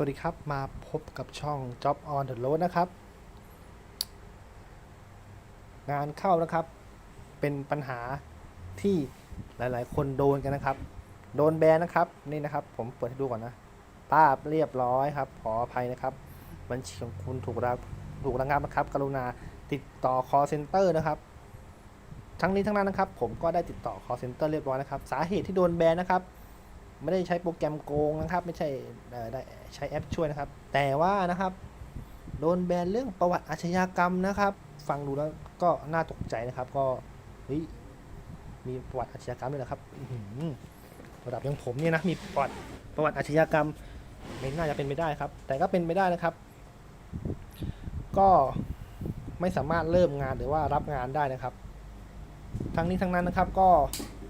สวัสดีครับ มาพบกับช่อง Job on the Road นะครับ งานเข้านะครับ เป็นปัญหาที่หลาย ๆ คนโดนกันนะครับ โดนแบนนะครับ นี่นะครับ ผมเปิดให้ดูก่อนนะป้าบเรียบร้อยครับ ขออภัยนะครับ บัญชีของคุณถูกระถูกระงับนะครับ กรุณาติดต่อ call center นะครับ ทั้งนี้ทั้งนั้นนะครับ ผมก็ได้ติดต่อ call center เรียบร้อยนะครับ สาเหตุที่โดนแบนนะครับ ไม่ได้ใช้โปรแกรมโกงนะครับ ไม่ใช่ใช้แอปช่วยนะครับ แต่ว่านะครับ โดนแบนเรื่องประวัติอาชญากรรมนะครับ ฟังดูแล้วก็น่าตกใจนะครับ ก็เฮ้ยมีประวัติอาชญากรรมด้วยนะครับระดับอย่างผมเนี่ยนะมีประวัติประวัติอาชญากรรม ไม่น่าจะเป็นไปได้ครับ แต่ก็เป็นไปได้นะครับ ก็ไม่สามารถเริ่มงานหรือว่ารับงานได้นะครับ ทั้งนี้ทั้งนั้นนะครับก็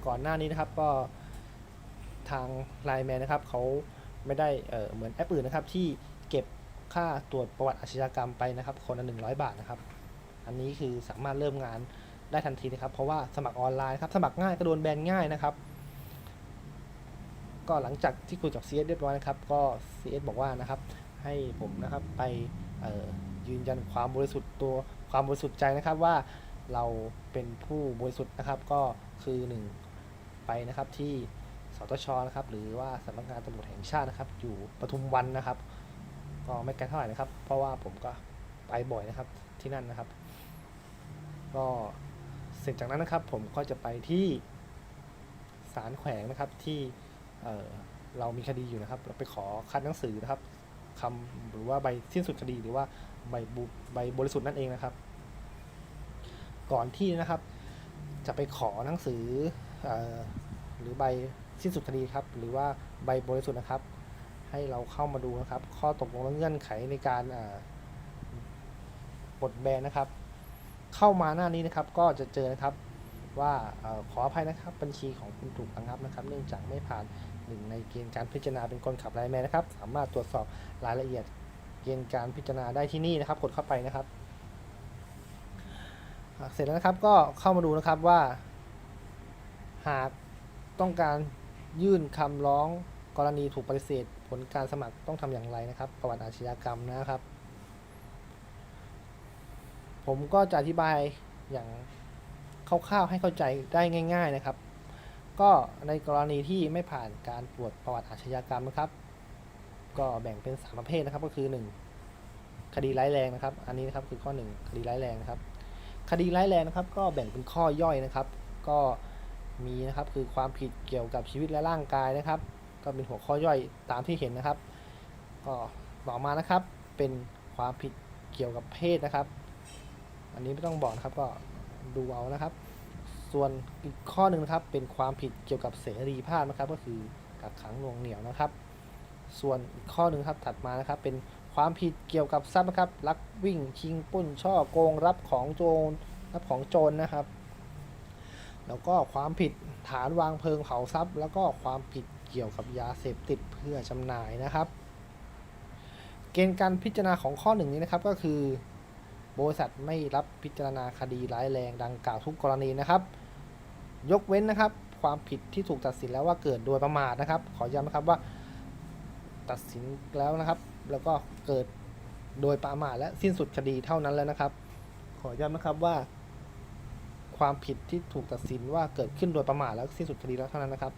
ก่อนหน้านี้นะครับก็ ทางไลน์แมนนะครับเขาไม่ได้เเหมือนแอปอื่นนะครับที่เก็บค่าตรวจประวัติอาชญากรรมไปนะครับ คนละหนึ่งร้อยบาทนะครับ อันนี้คือสามารถเริ่มงานได้ทันทีนะครับ เพราะว่าสมัครออนไลน์ครับ สมัครง่ายก็โดนแบนง่ายนะครับ ก็หลังจากที่คุยกับ CS เรียบร้อยนะครับ ก็ CS บอกว่านะครับ ให้ผมนะครับไปยืนยันความบริสุทธิ์ตัวความบริสุทธิ์ใจนะครับว่าเราเป็นผู้บริสุทธิ์นะครับ ก็คือหนึ่งไปนะครับที่ สตชนะครับหรือว่าสำนักงานตำรวจแห่งชาตินะครับ อยู่ปทุมวันนะครับ ก็ไม่ไกลเท่าไหร่นะครับ เพราะว่าผมก็ไปบ่อยนะครับที่นั่นนะครับ ก็เสร็จจากนั้นนะครับ ผมก็จะไปที่ศาลแขวงนะครับที่เเรามีคดีอยู่นะครับ เราไปขอคัดหนังสือนะครับคำหรือว่าใบสิ้นสุดคดีหรือว่าใบบุใบบริสุทธิ์นั่นเองนะครับ ก่อนที่นะครับ จะไปขอหนังสือออหรือใบ สิ้นสุดคดีครับ หรือว่าใบบริสุทธิ์นะครับ ให้เราเข้ามาดูนะครับ ข้อตกลงและเงื่อนไขในการอ่าปลดแบนนะครับ เข้ามาหน้านี้นะครับ ก็จะเจอนะครับว่าอขออภัยนะครับ บัญชีของคุณถูกระงับนะครับ เนื่องจากไม่ผ่านหนึ่งในเกณฑ์การพิจารณาเป็นคนขับไลน์แมนนะครับ สามารถตรวจสอบรายละเอียดเกณฑ์การพิจารณาได้ที่นี่นะครับ กดเข้าไปนะครับ เสร็จแล้วนะครับก็เข้ามาดูนะครับว่า หากต้องการ ยื่นคำร้องกรณีถูกปฏิเสธ ผลการสมัครต้องทำอย่างไรนะครับ ประวัติอาชญากรรมนะครับ ผมก็จะอธิบายอย่างคร่าวๆให้เข้าใจได้ง่าย ๆนะครับ ก็ในกรณีที่ไม่ผ่านการตรวจประวัติอาชญากรรมนะครับ ก็แบ่งเป็นสามประเภทนะครับก็คือ 1 คดีร้ายแรงนะครับ อันนี้นะครับคือข้อ 1 คดีร้ายแรงนะครับ คดีร้ายแรงนะครับ ก็แบ่งเป็นข้อย่อยนะครับ ก็ มีนะครับคือความผิดเกี่ยวกับชีวิตและร่างกายนะครับ ก็เป็นหัวข้อย่อยตามที่เห็นนะครับก็ต่อมานะครับเป็นความผิดเกี่ยวกับเพศนะครับ อันนี้ไม่ต้องบอกนะครับก็ดูเอานะครับ ส่วนอีกข้อหนึ่งนะครับเป็นความผิดเกี่ยวกับเสรีภาพนะครับ ก็คือกักขังหน่วงเหนี่ยวนะครับ ส่วนอีกข้อหนึ่งครับถัดมานะครับเป็นความผิดเกี่ยวกับทรัพย์นะครับลักวิ่งชิงปล้นช่อโกงรับของโจรรับของโจรนะครับ แล้วก็ความผิดฐานวางเพลิงเผาทรัพย์ แล้วก็ความผิดเกี่ยวกับยาเสพติดเพื่อจำหน่ายนะครับ เกณฑ์การพิจารณาของข้อหนึ่งนี้นะครับก็คือบริษัทไม่รับพิจารณาคดีร้ายแรงดังกล่าวทุกกรณีนะครับ ยกเว้นนะครับ ความผิดที่ถูกตัดสินแล้วว่าเกิดโดยประมาทนะครับ ขอย้ำนะครับว่าตัดสินแล้วนะครับ แล้วก็เกิดโดยประมาทและสิ้นสุดคดีเท่านั้นแล้วนะครับ ขอย้ำนะครับว่า ความผิดที่ถูกตัดสินว่าเกิดขึ้นโดยประมาทแล้วสิ้นสุดคดีแล้วเท่านั้นนะครับ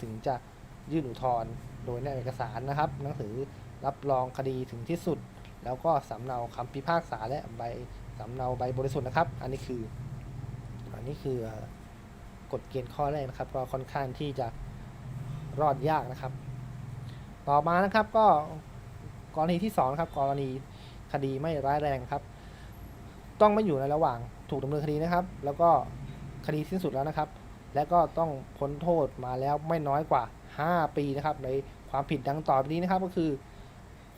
ถึงจะยื่นอุทธรณ์โดยในเอกสารนะครับ หนังสือรับรองคดีถึงที่สุด แล้วก็สำเนาคำพิพากษาและใบสำเนาใบบริสุทธิ์นะครับ อันนี้คือ อันนี้คือกฎเกณฑ์ข้อแรกนะครับ ก็ค่อนข้างที่จะรอดยากนะครับ ต่อมานะครับก็กรณีที่สองนะครับกรณีคดีไม่ร้ายแรงครับ ต้องไม่อยู่ในระหว่าง ถูกดำเนินคดีนะครับ แล้วก็คดีสิ้นสุดแล้วนะครับ และก็ต้องพ้นโทษมาแล้วไม่น้อยกว่า 5 ปีนะครับ ในความผิดดังต่อไปนี้นะครับก็คือ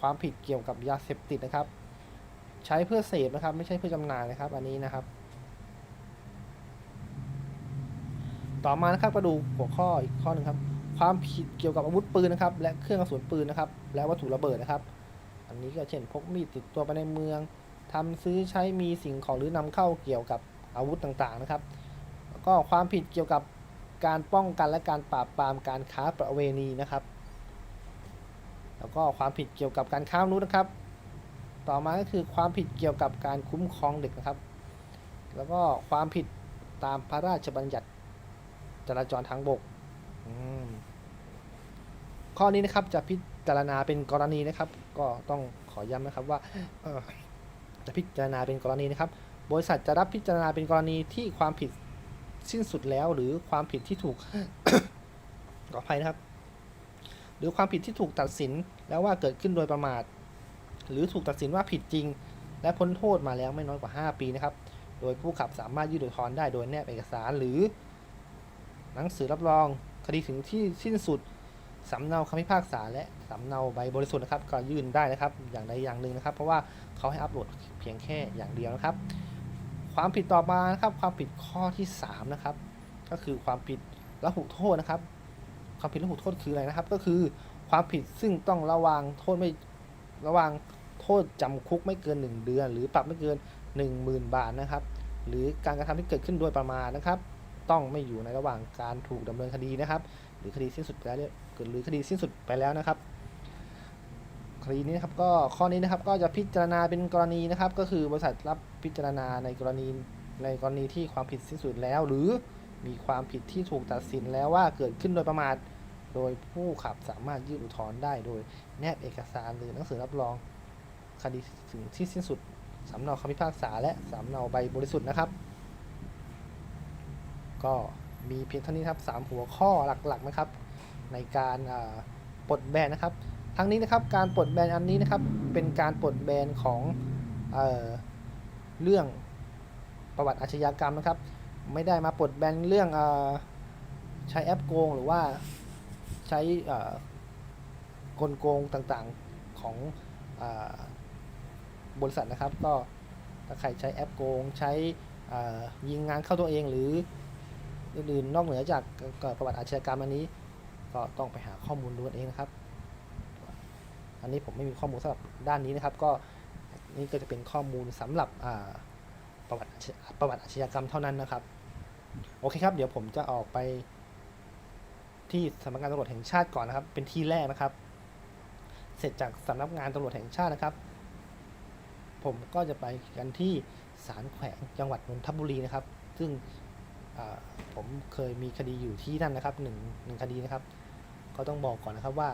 ความผิดเกี่ยวกับยาเสพติดนะครับ ใช้เพื่อเสพนะครับ ไม่ใช่เพื่อจำหน่ายนะครับ อันนี้นะครับ ต่อมานะครับมาดูหัวข้ออีกข้อหนึ่งครับ ความผิดเกี่ยวกับอาวุธปืนนะครับ และเครื่องกระสุนปืนนะครับ และวัตถุระเบิดนะครับ อันนี้ก็เช่นพกมีดติดตัวไปในเมือง ทำซื้อใช้มีสิ่งของหรือนำเข้าเกี่ยวกับอาวุธต่างๆนะครับ ก็ความผิดเกี่ยวกับการป้องกันและการปราบปรามการค้าประเวณีนะครับ แล้วก็ความผิดเกี่ยวกับการค้ามนุษย์นะครับ ต่อมาก็คือความผิดเกี่ยวกับการคุ้มครองเด็กนะครับ แล้วก็ความผิดตามพระราชบัญญัติจราจรทางบก ข้อนี้นะครับจะพิจารณาเป็นกรณีนะครับ ก็ต้องขอย้ำนะครับว่า จะพิจารณาเป็นกรณีนะครับ บริษัทจะรับพิจารณาเป็นกรณีที่ความผิดสิ้นสุดแล้วหรือความผิดที่ถูกขออภัยนะครับ หรือความผิดที่ถูกตัดสินแล้วว่าเกิดขึ้นโดยประมาท หรือถูกตัดสินว่าผิดจริง และพ้นโทษมาแล้วไม่น้อยกว่า 5 ปีนะครับ โดยผู้ขับสามารถยื่นอุทธรณ์ได้โดยแนบเอกสารหรือ หนังสือรับรอง คดีถึงที่สิ้นสุด สำเนาคำพิพากษาและสำเนาใบบริสุทธิ์นะครับก็ยื่นได้นะครับอย่างใดอย่างหนึ่งนะครับ เพราะว่าเขาให้อัปโหลดเพียงแค่อย่างเดียวนะครับ ความผิดต่อมานะครับความผิดข้อที่3นะครับก็คือความผิดละหุโทษนะครับ ความผิดละหุโทษคืออะไรนะครับ ก็คือความผิดซึ่งต้องระวางโทษไม่ระวางโทษจำคุกไม่เกิน 1 เดือน หรือปรับไม่เกิน 10,000 บาทนะครับ หรือการกระทำที่เกิดขึ้นโดยประมาทนะครับ ต้องไม่อยู่ในระหว่างการถูกดำเนินคดีนะครับ รือคดีสิ้นสุดไปแล้วเนี่ยหรือคดีสิ้นสุดไปแล้วนะครับคดีนี้นะครับก็ข้อนี้นะครับก็จะพิจารณาเป็นกรณีนะครับ ก็คือบริษัทรับพิจารณาในกรณีในกรณีที่ความผิดสิ้นสุดแล้ว หรือมีความผิดที่ถูกตัดสินแล้วว่าเกิดขึ้นโดยประมาทโดยผู้ขับสามารถยื่นอุทธรณ์ได้โดย แนบเอกสารหรือหนังสือรับรองคดีถึงที่สิ้นสุดสำเนาคำพิพากษาและสำเนาใบบริสุทธิ์นะครับ ก็ มีเพียงเท่านี้ครับสามหัวข้อหลักๆนะครับ ในการปลดแบนนะครับ ทั้งนี้นะครับการปลดแบนอันนี้นะครับ เป็นการปลดแบนของเออเรื่องประวัติอาชญากรรมนะครับ ไม่ได้มาปลดแบนเรื่องอใช้แอปโกง หรือว่าใช้กลโกงต่างๆของอบริษัทนะครับ ก็ถ้าใครใช้แอปโกง ใช้ยิงงานเข้าตัวเองหรือ อื่นๆนอกเหนือจากเกิดประวัติอาชญากรรมอันนี้ ก็ต้องไปหาข้อมูลดูเองนะครับ อันนี้ผมไม่มีข้อมูลสำหรับด้านนี้นะครับ ก็นี่ก็จะเป็นข้อมูลสำหรับประวัติประวัติอาชญากรรมเท่านั้นนะครับ โอเคครับ เดี๋ยวผมจะออกไปที่สำนักงานตำรวจแห่งชาติก่อนนะครับ เป็นที่แรกนะครับ เสร็จจากสำนักงานตำรวจแห่งชาตินะครับ ผมก็จะไปกันที่ศาลแขวงจังหวัดนนทบุรีนะครับ ซึ่ง ผมเคยมีคดีอยู่ที่นั่นนะครับหนึ่งหนึ่งคดีนะครับ ก็ต้องบอกก่อนนะครับว่า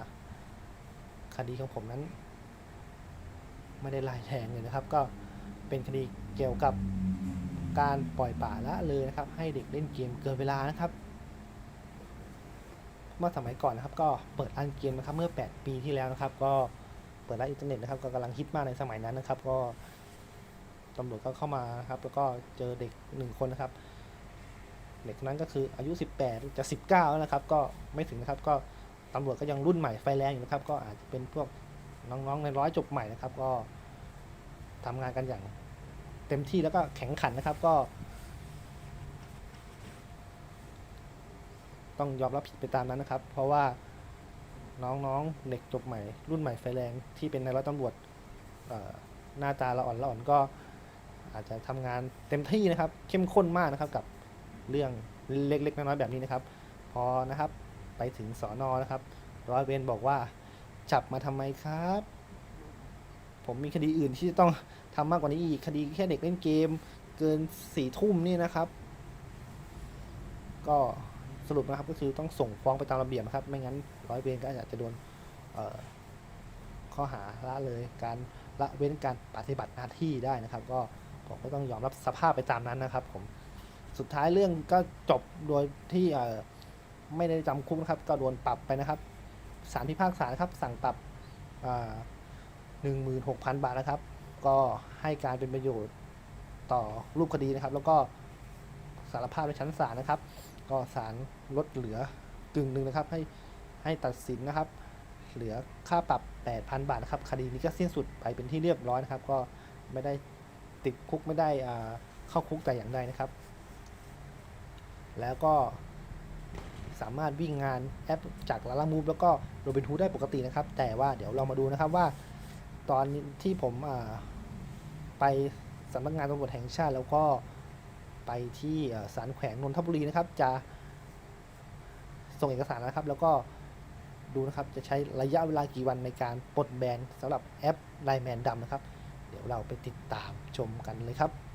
คดีของผมนั้น ไม่ได้ลายแทงเลยนะครับ ก็เป็นคดีเกี่ยวกับการปล่อยป่าละเลยนะครับ ให้เด็กเล่นเกมเกินเวลานะครับ เมื่อสมัยก่อนนะครับ ก็เปิดร้านเกมนะครับ เมื่อ 8 ปีที่แล้วนะครับ ก็เปิดร้านอินเทอร์เน็ตนะครับ ก็กำลังฮิตมากในสมัยนั้นนะครับ ก็ตำรวจก็เข้ามานะครับ แล้วก็เจอเด็กหนึ่งคนนะครับ เด็กคนนั้นก็คืออายุ 18 จะ 19 แล้วนะครับ ก็ไม่ถึงนะครับ ก็ตำรวจก็ยังรุ่นใหม่ไฟแรงอยู่นะครับ ก็อาจจะเป็นพวกน้องๆในร้อยจบใหม่นะครับ ก็ทำงานกันอย่างเต็มที่แล้วก็แข็งขันนะครับ ก็ ต้องยอมรับผิดไปตามนั้นนะครับ เพราะว่าน้องๆเด็กจบใหม่ รุ่นใหม่ไฟแรงที่เป็นในร้อยตำรวจหน้าตาละอ่อนละอ่อนก็อาจจะทำงานเต็มที่นะครับ เข้มข้นมากนะครับกับ เรื่องเล็กๆน้อยๆแบบนี้นะครับ พอนะครับไปถึงสอนอนะครับ ร้อยเวรบอกว่า จับมาทำไมครับ ผมมีคดีอื่นที่จะต้องทำมากกว่านี้อีกคดีแค่เด็กเล่นเกม เกินสี่ทุ่มนี่นะครับ ก็สรุปนะครับก็คือต้องส่งฟ้องไปตามระเบียบนะครับ ไม่งั้นร้อยเวรก็อาจจะโดนข้อหาละเลยการละเว้นการปฏิบัติหน้าที่ได้นะครับ ก็ผมก็ต้องยอมรับสภาพไปตามนั้นนะครับผม สุดท้ายเรื่องก็จบโดยที่ไม่ได้จำคุกนะครับ ก็โดนปรับไปนะครับศาลพิพากษาครับสั่งปรับหนึ่งหมื่นหกพันบาทนะครับ ก็ให้การเป็นประโยชน์ต่อรูปคดีนะครับ แล้วก็สารภาพในชั้นศาลนะครับ ก็ศาลลดเหลือกึ่งหนึ่งนะครับ ให้ให้ตัดสินนะครับ เหลือค่าปรับ 8,000 บาทนะครับ คดีนี้ก็สิ้นสุดไปเป็นที่เรียบร้อยนะครับ ก็ไม่ได้ติดคุกไม่ได้เข้าคุกแต่อย่างใดนะครับ แล้วก็สามารถวิ่งงานแอปจากลาลามูฟแล้วก็โรบินฮูดได้ปกตินะครับ แต่ว่าเดี๋ยวเรามาดูนะครับว่า ตอนที่ผมไปสำนักงานตำรวจแห่งชาติ แล้วก็ไปที่ศาลแขวงนนทบุรีนะครับ จะส่งเอกสารนะครับ แล้วก็ดูนะครับจะใช้ระยะเวลากี่วันในการปลดแบนสำหรับแอปไลแมนดำนะครับ เดี๋ยวเราไปติดตามชมกันเลยครับ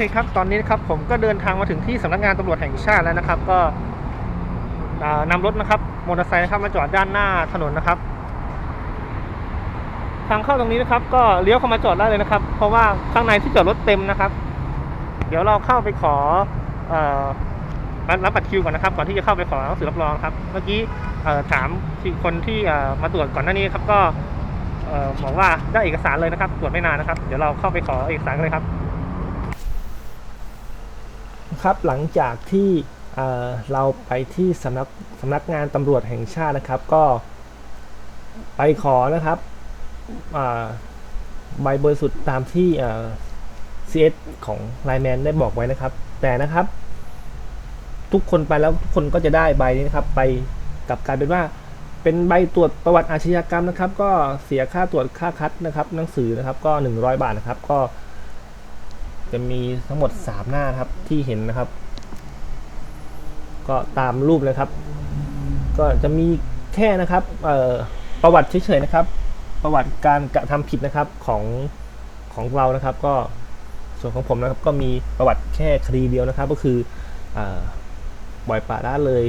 เคครับ ตอนนี้นะครับผมก็เดินทางมาถึงที่สำนักงานตำรวจแห่งชาติแล้วนะครับ ก็อ่านำรถนะครับมอเตอร์ไซค์นะครับมาจอดด้านหน้าถนนนะครับ ทางเข้าตรงนี้นะครับ ก็เลี้ยวเข้ามาจอดได้เลยนะครับ เพราะว่าข้างในที่จอดรถเต็มนะครับ เดี๋ยวเราเข้าไปขออรับบัตรคิวก่อนนะครับ ก่อนที่จะเข้าไปขอหนังสือรับรองครับ เมื่อกี้ถามทีคนที่มาตรวจก่อนหน้านี้ครับ ก็บอกว่าได้เอกสารเลยนะครับ ตรวจไม่นานนะครับ เดี๋ยวเราเข้าไปขอเอกสารเลยครับ ครับหลังจากที่เเราไปที่สำนักสำนักงานตำรวจแห่งชาตินะครับ ก็ไปขอนะครับใบบริสุทธิ์ตามที่เอ่อ CS ของไลแมนได้บอกไว้นะครับ แต่นะครับ ทุกคนไปแล้วทุกคนก็จะได้ใบนี้นะครับ ไปกลับกลายเป็นว่าเป็นใบตรวจประวัติอาชญากรรมนะครับ ก็เสียค่าตรวจค่าคัดนะครับ หนังสือนะครับก็ 100 บาทนะครับ ก็ จะมีทั้งหมด 3 หน้าครับที่เห็นนะครับ ก็ตามรูปเลยครับ ก็จะมีแค่นะครับประวัติเฉยๆนะครับ ประวัติการกระทำผิดนะครับของของเรานะครับ ก็ส่วนของผมนะครับ ก็มีประวัติแค่คดีเดียวนะครับ ก็คืออบ่อยปละละเลย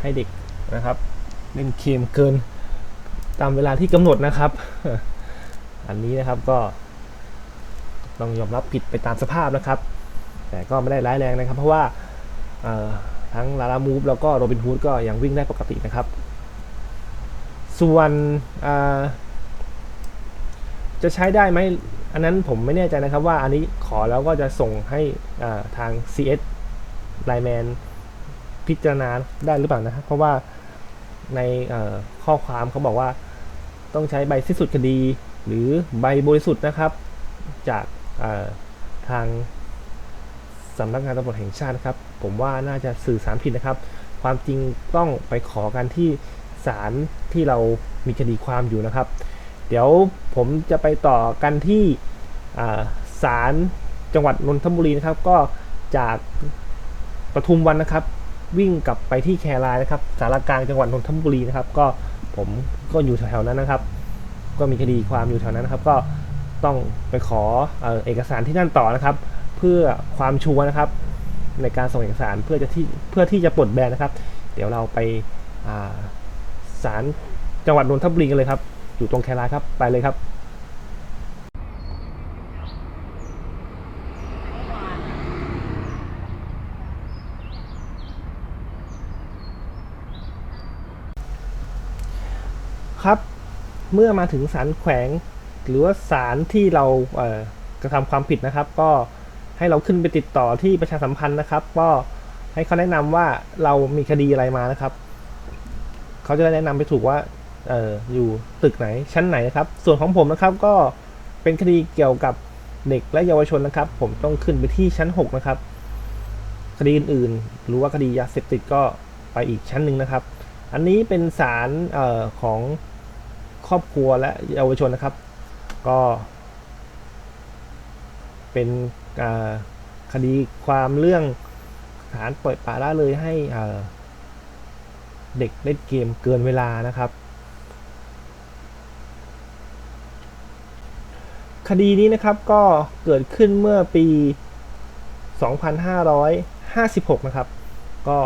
ให้เด็กนะครับเล่นเกมเกินตามเวลาที่กำหนดนะครับ อันนี้นะครับก็ ต้องยอมรับผิดไปตามสภาพนะครับ แต่ก็ไม่ได้ร้ายแรงนะครับ เพราะว่าทั้งลาลามูฟแล้วก็โรบินฮูดก็ยังวิ่งได้ปกตินะครับ ส่วนจะใช้ได้ไหมอันนั้นผมไม่แน่ใจนะครับว่าอันนี้ขอแล้วก็จะส่งให้ทาง CS ไลแมนพิจารณาได้หรือเปล่านะครับเพราะว่าในข้อความเขาบอกว่าต้องใช้ใบสิ้นสุดคดี หรือใบบริสุทธิ์นะครับ จาก ทางสำนักงานตำรวจแห่งชาตินะครับ ผมว่าน่าจะสื่อสารผิดนะครับ ความจริงต้องไปขอกันที่ศาลที่เรามีคดีความอยู่นะครับ เดี๋ยวผมจะไปต่อกันที่ศาลจังหวัดนนทบุรีนะครับ ก็จากปทุมวันนะครับ วิ่งกลับไปที่แครายนะครับสารกลางจังหวัดนนทบุรีนะครับ ก็ผมก็อยู่แถวๆนั้นนะครับ ก็มีคดีความอยู่แถวนั้นนะครับ ก็ ต้องไปขอเอกสารที่นั่นต่อนะครับ เพื่อความชัวร์นะครับ ในการส่งเอกสารเพื่อจะที่เพื่อที่จะปลดแบนนะครับ เดี๋ยวเราไปอ่าศาลจังหวัดนนทบุรีกันเลยครับ อยู่ตรงแคราครับไปเลยครับครับ เมื่อมาถึงศาลแขวง หรือว่าศาลที่เราเกระทำความผิดนะครับ ก็ให้เราขึ้นไปติดต่อที่ประชาสัมพันธ์นะครับ ก็ให้เขาแนะนำว่าเรามีคดีอะไรมานะครับ เขาจะได้แนะนำไปถูกว่าเอออยู่ตึกไหนชั้นไหนนะครับ ส่วนของผมนะครับก็เป็นคดีเกี่ยวกับเด็กและเยาวชนนะครับ ผมต้องขึ้นไปที่ชั้น 6 นะครับ คดีอื่นๆ หรือว่าคดียาเสพติดก็ไปอีกชั้นหนึ่งนะครับ อันนี้เป็นศาลออของครอบครัวและเยาวชนนะครับ ก็เป็นคดีความเรื่องฐานปล่อยปละละเลยให้เอ่อเด็กเล่นเกมเกินเวลานะครับ คดีนี้นะครับก็เกิดขึ้นเมื่อปี 2556 นะครับ ก็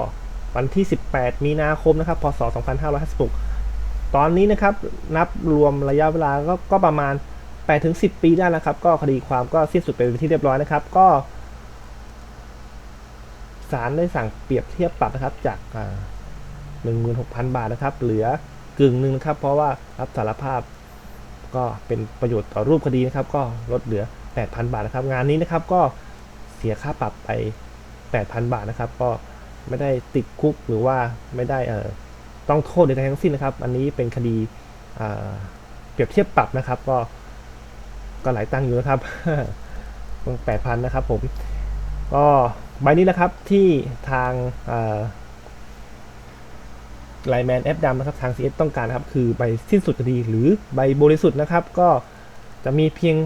วันที่ 18 มีนาคมนะครับ พศ 2556 ตอนนี้นะครับนับรวมระยะเวลาก็ก็ประมาณ 8-10 ปีได้แล้วครับ ก็คดีความก็สิ้นสุดไปเป็นที่เรียบร้อยนะครับ ก็ศาลได้สั่งเปรียบเทียบปรับนะครับจากอ่า16,000บาทนะครับ เหลือกึ่งหนึ่งนะครับ เพราะว่ารับสารภาพก็เป็นประโยชน์ต่อรูปคดีนะครับ ก็ลดเหลือ 8,000 บาทนะครับ งานนี้นะครับก็เสียค่าปรับไป 8,000 บาทนะครับ ก็ไม่ได้ติดคุกหรือว่าไม่ได้เอ่อต้องโทษใดๆทั้งสิ้นนะครับ อันนี้เป็นคดีเปรียบเทียบปรับนะครับ ก็ ก็หลายตังค์อยู่นะครับแปดพันนะครับผม ก็ใบนี้นะครับที่ทางไลแมนแอปดำนะครับทาง CS ต้องการนะครับ คือใบสิ้นสุดคดีหรือใบบริสุทธิ์นะครับ ก็จะมีเพียง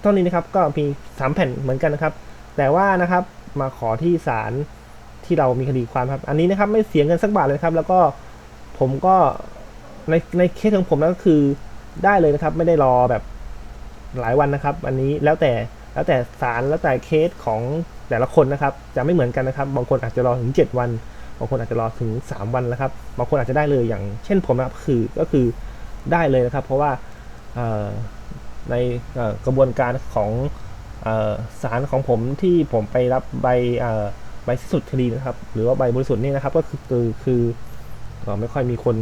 เท่านี้นะครับก็มีสามแผ่นเหมือนกันนะครับ แต่ว่านะครับมาขอที่ศาลที่เรามีคดีความครับ อันนี้นะครับไม่เสียเงินสักบาทเลยครับ แล้วก็ผมก็ในในเคสของผมแล้วก็คือได้เลยนะครับ ไม่ได้รอแบบ หลายวันนะครับ อันนี้แล้วแต่แล้วแต่ศาลแล้วแต่เคสของแต่ละคนนะครับ จะไม่เหมือนกันนะครับ บางคนอาจจะรอถึง 7 วัน บางคนอาจจะรอถึง 3 วันนะครับ บางคนอาจจะได้เลยอย่างเช่นผมนะครับคือก็คือได้เลยนะครับ เพราะว่าในกระบวนการของเอ่อศาลของผมที่ผมไปรับใบใบสิ้นสุดคดีนะครับ หรือว่าใบบริสุทธิ์นี่นะครับ ก็คือคือคือไม่ค่อยมีคน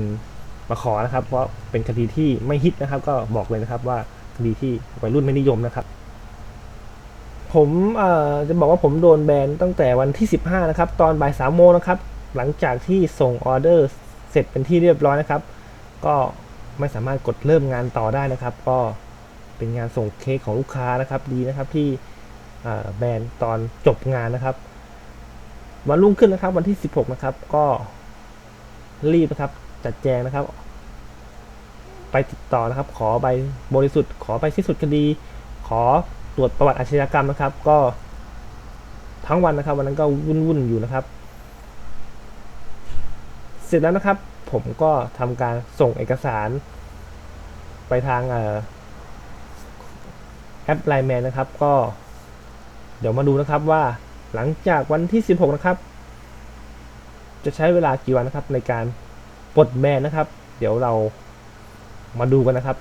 มาขอนะครับ เพราะเป็นคดีที่ไม่ฮิตนะครับ ก็บอกเลยนะครับว่า คดีที่วัยรุ่นไม่นิยมนะครับ ผมจะบอกว่าผมโดนแบนตั้งแต่วันที่ 15 นะครับ ตอนบ่ายสามโมงนะครับ หลังจากที่ส่งออเดอร์เสร็จเป็นที่เรียบร้อยนะครับ ก็ไม่สามารถกดเริ่มงานต่อได้นะครับ ก็เป็นงานส่งเค้กของลูกค้านะครับ ดีนะครับที่แบนตอนจบงานนะครับ วันรุ่งขึ้นนะครับ วันที่ 16 นะครับ ก็รีบนะครับจัดแจงนะครับ ไปติดต่อนะครับ ขอใบบริสุทธิ์ ขอใบสิ้นสุดคดี ขอตรวจประวัติอาชญากรรมนะครับ ก็ทั้งวันนะครับ วันนั้นก็วุ่นๆอยู่นะครับ เสร็จแล้วนะครับ ผมก็ทำการส่งเอกสาร ไปทางออแอปไลน์แมนนะครับ ก็ เดี๋ยวมาดูนะครับว่าหลังจากวันที่ 16 นะครับ จะใช้เวลากี่วันนะครับในการปลดแบนนะครับ เดี๋ยวเรา มาดูกันนะครับ